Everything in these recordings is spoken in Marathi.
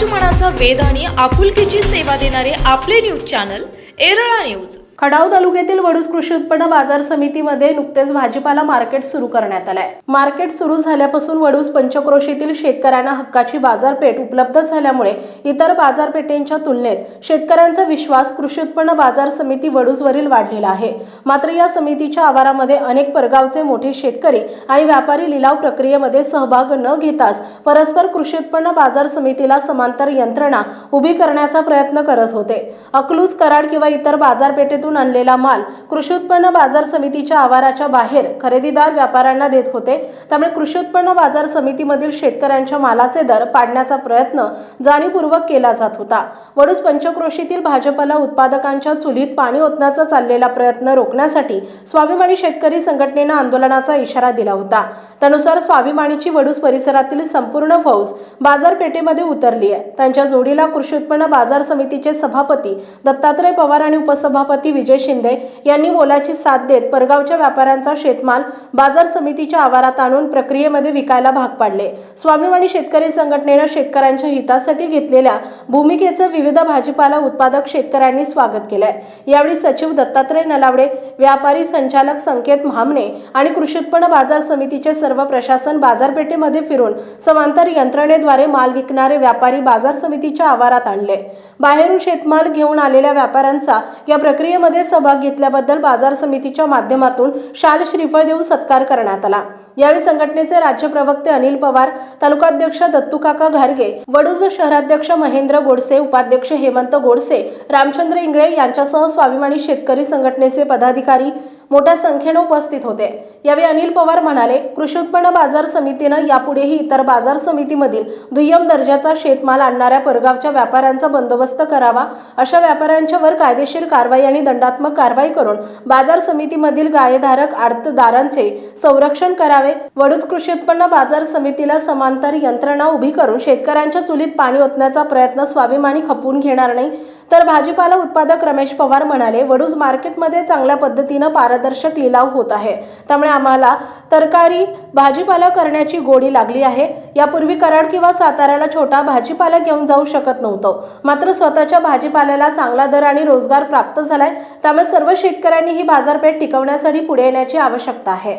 समाज मनाचा वेध आणि आपुलकीची सेवा देणारे आपले न्यूज चॅनल एरळा न्यूज खडाव तालुक्यातील वडूस कृषी उत्पन्न बाजार समितीमध्ये नुकतेच भाजीपाला मार्केट सुरू करण्यात आलंय. मार्केट सुरू झाल्यापासून वडूस पंचक्रोशीतील शेतकऱ्यांना हक्काची बाजारपेठ उपलब्ध झाल्यामुळे इतर बाजारपेठेंच्या तुलनेत शेतकऱ्यांचा विश्वास कृषी उत्पन्न बाजार समिती वडूजवरील वाढलेला आहे. मात्र या समितीच्या आवारामध्ये अनेक परगावचे मोठे शेतकरी आणि व्यापारी लिलाव प्रक्रियेमध्ये सहभाग न घेताच परस्पर कृषी उत्पन्न बाजार समितीला समांतर यंत्रणा उभी करण्याचा प्रयत्न करत होते. अकलूज कराड किंवा इतर बाजारपेठेतून आणलेला माल कृषी उत्पन्न बाजार समितीच्या आवाराच्या बाहेर खरेदीदार व्यापाऱ्यांना देत होते. त्यामुळे कृषी उत्पन्न बाजार समितीमधील शेतकऱ्यांच्या मालाचे दर पाडण्याचा प्रयत्न जाणीवपूर्वक केला जात होता. वडूस पंचक्रोशीतील भाजपला उत्पादकांच्या चुलीत पाणी ओतण्याचा चाललेला प्रयत्न रोखण्यासाठी स्वाभिमानी शेतकरी संघटनेनं आंदोलनाचा इशारा दिला होता. त्यानुसार स्वाभिमानीची वडूस परिसरातील संपूर्ण फौज बाजारपेठेमध्ये उतरली आहे. त्यांच्या जोडीला कृषी उत्पन्न बाजार समितीचे सभापती दत्तात्रय पवार आणि उपसभापती विजय शिंदे यांनी मोलाची साथ देत परगावच्या व्यापाऱ्यांचा शेतमाल बाजार समितीच्या आवारात आणून प्रक्रियेमध्ये विकायला भाग पाडले. स्वाभिमानी शेतकरी संघटनेनं शेतकऱ्यांच्या हितासाठी घेतलेल्या भूमिकेचं विविध भाजीपाला उत्पादक शेतकऱ्यांनी स्वागत केलंय. यावेळी सचिव दत्तात्रय नलावडे व्यापारी संचालक संकेत म्हामणे आणि कृषी उत्पन्न बाजार समितीचे सर्व प्रशासन बाजारपेठेमध्ये फिरून समांतर यंत्रणेद्वारे माल विकणारे व्यापारी बाजार समितीच्या आवारात आणले. बाहेरून शेतमाल घेऊन आलेल्या व्यापाऱ्यांचा या प्रक्रियेमध्ये सहभाग घेतल्याबद्दल बाजार समितीच्या माध्यमातून शाल श्रीफळ देऊन सत्कार करण्यात आला. यावेळी संघटनेचे राज्य प्रवक्ते अनिल पवार तालुकाध्यक्ष दत्तूकाका घारगे वडूज शहराध्यक्ष महेंद्र गोडसे उपाध्यक्ष हेमंत गोडसे रामचंद्र इंगळे यांच्यासह स्वाभिमानी शेतकरी संघटनेचे पदाधिकारी मोठ्या संख्येने उपस्थित होते. यावेळी अनिल पवार म्हणाले कृषी उत्पन्न बाजार समितीनं यापुढेही इतर बाजार समितीमधील दुय्यम दर्जाचा शेतमाल आणणाऱ्या परगावच्या व्यापाऱ्यांचा बंदोबस्त करावा. अशा व्यापाऱ्यांच्यावर कायदेशीर कारवाई आणि दंडात्मक कारवाई करून बाजार समितीमधील गायधारक आडतदारांचे संरक्षण करावे. वडूज कृषी उत्पन्न बाजार समितीला समांतर यंत्रणा उभी करून शेतकऱ्यांच्या चुलीत पाणी ओतण्याचा प्रयत्न स्वाभिमानी खपवून घेणार नाही. तर भाजीपाला उत्पादक रमेश पवार म्हणाले वडूज मार्केटमध्ये चांगल्या पद्धतीनं पारदर्शक लिलाव होत आहे. त्यामुळे आम्हाला तरकारी भाजीपाला करण्याची गोडी लागली आहे. यापूर्वी कराड किंवा साताऱ्याला छोटा भाजीपाला घेऊन जाऊ शकत नव्हतं. मात्र स्वतःच्या भाजीपाल्याला चांगला दर आणि रोजगार प्राप्त झालाय. त्यामुळे सर्व शेतकऱ्यांनी ही बाजारपेठ टिकवण्यासाठी पुढे येण्याची आवश्यकता आहे.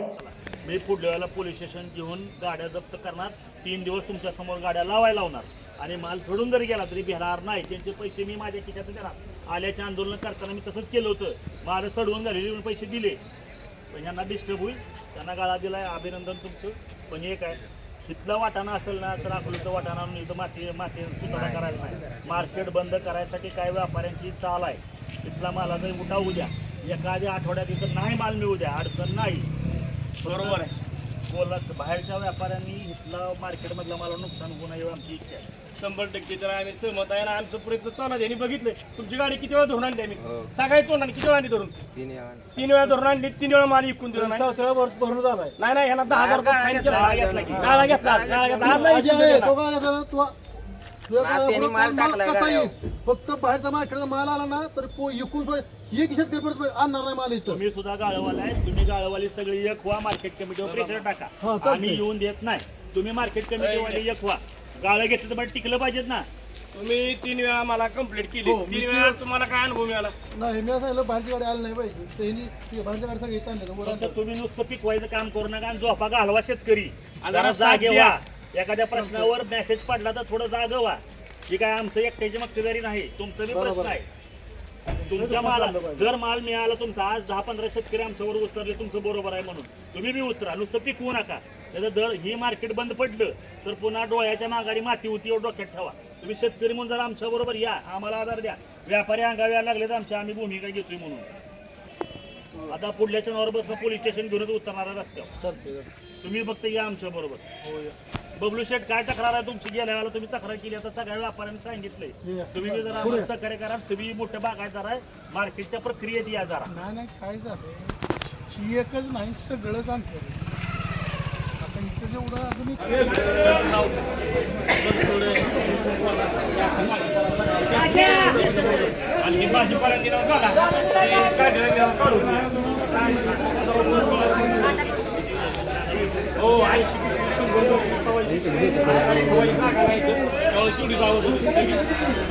मी पुढल्या पोलीस स्टेशन घेऊन गाड्या जप्त करणार. तीन दिवस तुमच्यासमोर गाड्या लावायला लावणार. आणि माल सोडून जरी गेला तरी भिणार नाही. त्यांचे पैसे मी माझ्या खिशात देणार आल्याचे आंदोलन करताना मी तसंच केलं होतं. माझं चढवून झालेले म्हणून पैसे दिले. पण यांना डिस्टर्ब होईल. त्यांना गाळा दिलाय. अभिनंदन तुमचं. पण एक आहे तिथलं वाटाणा असेल ना तर अकलूचं वाटाणा इथं माती माती सुधारणा करायला नाही. मार्केट बंद करायसाठी काय व्यापाऱ्यांची चाल आहे तिथला मालाचा उठाव उद्या एखाद्या आठवड्यात इथं नाही माल मिळू द्या. अडचण नाही. बरोबर आहे. बोला बाहेरच्या व्यापाऱ्यांनी इथला मार्केटमधला मला नुकसान होऊ नये आमची इच्छा आहे. शंभर टक्के तर आम्ही सहमत आहे ना आमचं प्रयत्न चालू आहे. यांनी बघितलंय. तुमची गाडी किती वेळा धरून आणली आम्ही? सकाळी तोंड आणली किती वेळा आणली धरून? तीन वेळा धरून आणली तीन वेळा माल विकून दिला नाही. भरून झालाय. नाही नाही ह्यांना दहा हजार रुपये केला. घेतला की? गाळा घेतला. गाळा घेतला. आज नाही आजी विकून आहे, दिला. तो काय झाला, तो- तुझ्या गाड्या त्यांनी पुढं माल माल टाकलाय कसा गाड्यावर. येईल? फक्त बाहेरचा मार्केटचा माल आला ना तर को- इकून खिशात काही परत आणणार नाही माल इथं तुम्ही सुद्धा गाळवाला आहे तुम्ही गाळवाली सगळी एक व्हा मार्केट कमिटीवर प्रेशर हा, टाका चालतंय. आम्ही येऊन देत नाही तुम्ही मार्केट कमिटीवाले एक व्हा गाळं घेतलं तर पण टिकलं पाहिजेत ना तुम्ही तीन वेळा मला कंप्लीट केली हो, मी तीन वेळा तुम्हाला काय अनुभव मिळाला नाही मी असं सांगितलं बाहेरची गाडी आली नाही पाहिजे तर ह्यांनी ती बाहेरच्या गाडी सगळी इथं आणली. वर फक्त आणली. तुम्ही नुसतं पिकवायचं काम करू नका आणि झोपा घालवा शेतकरी आणि जरा जरा जागे द्या. व्हा एखाद्या प्रश्नावर मेसेज पडला तर थोडं जाग व्हा ही काय आमचं एकट्याची मक्तेदारी नाही. तुमचं बी प्रश्न आहे. तुमच्या माल जर माल मिळाला तुमचा आज दहा पंधरा शेतकरी आमच्यावर उतरले तुमचं बरोबर आहे म्हणून. तुम्ही बी उतरा नुसतं पिकवू नका. त्याचं दर ही मार्केट बंद पडलं तर पुन्हा डोळ्याच्या माघारी माती होती एवढं डोक्यात ठेवा. तुम्ही शेतकरी म्हणून जर आमच्या बरोबर या आम्हाला आधार द्या. व्यापारी अंगावे यायला लागले तर आमच्या आम्ही भूमिका घेतोय म्हणून. आता पुढल्या शनिवार बसून पोलीस स्टेशन घेऊनच उतरणार रस्त्यावर. तुम्ही फक्त या आमच्या बरोबर. हो, या. बबलू शेठ काय तक्रार आहे? तुमची गेल्या वेळेला तुम्ही तक्रार केली आता सगळ्या व्यापाऱ्यांनी सांगितलंय. तुम्ही बी जरा आम्हाला सहकार्य करा तुम्ही मोठं बागायदार आहे मार्केटच्या प्रक्रियेत या जरा. नाही नाही काय झालं? ही एकच नाही सगळंच आणतं आता इथं जेवढं अजून आणि ही भाजीपाला दिला झाला ते काढलेला दिला काढून द्या. हो ऐंशी शंभर दोनशे सव्वा हो, ही जागा नाही इथं. त्यामुळे तेवढी जागा होती.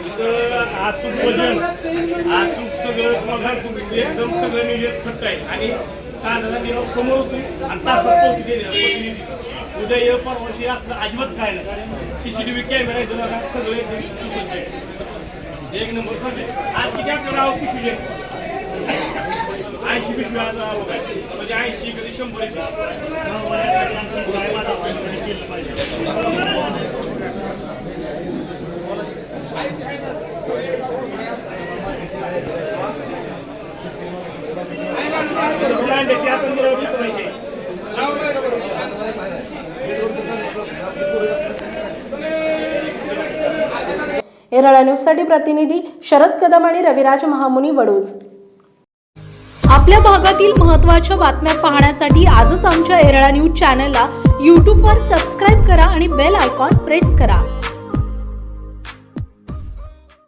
अचूक वजन अचूक सगळं तुम्हाला सांगतो एकदम सगळं नियोजन खट्ट आहे. आणि कांद्याला दिला समोर होती आणि तासात पोहोचली उद्या ये परवाशी असलं अजिबात काय नाही. सीसीटीव्ही कॅमेरा येतो ना सगळे सुसज्ज आहे. एक नंबर खरं आज किती आपल्याला नाव पिशवी ऐंशी पिशवी आज आवक आहे म्हणजे ऐंशी कधी शंभर येते. केलं पाहिजे ब्रँड आहे ते एरळा न्यूजसाठी प्रतिनिधी शरद कदम आणि रविराज महामुनी वडूज. आपल्या भागातील महत्त्वाच्या बातम्या पाहण्यासाठी आजच आमच्या एरळा न्यूज चॅनलला यूट्यूबवर सबस्क्राईब करा आणि बेल आयकॉन प्रेस करा.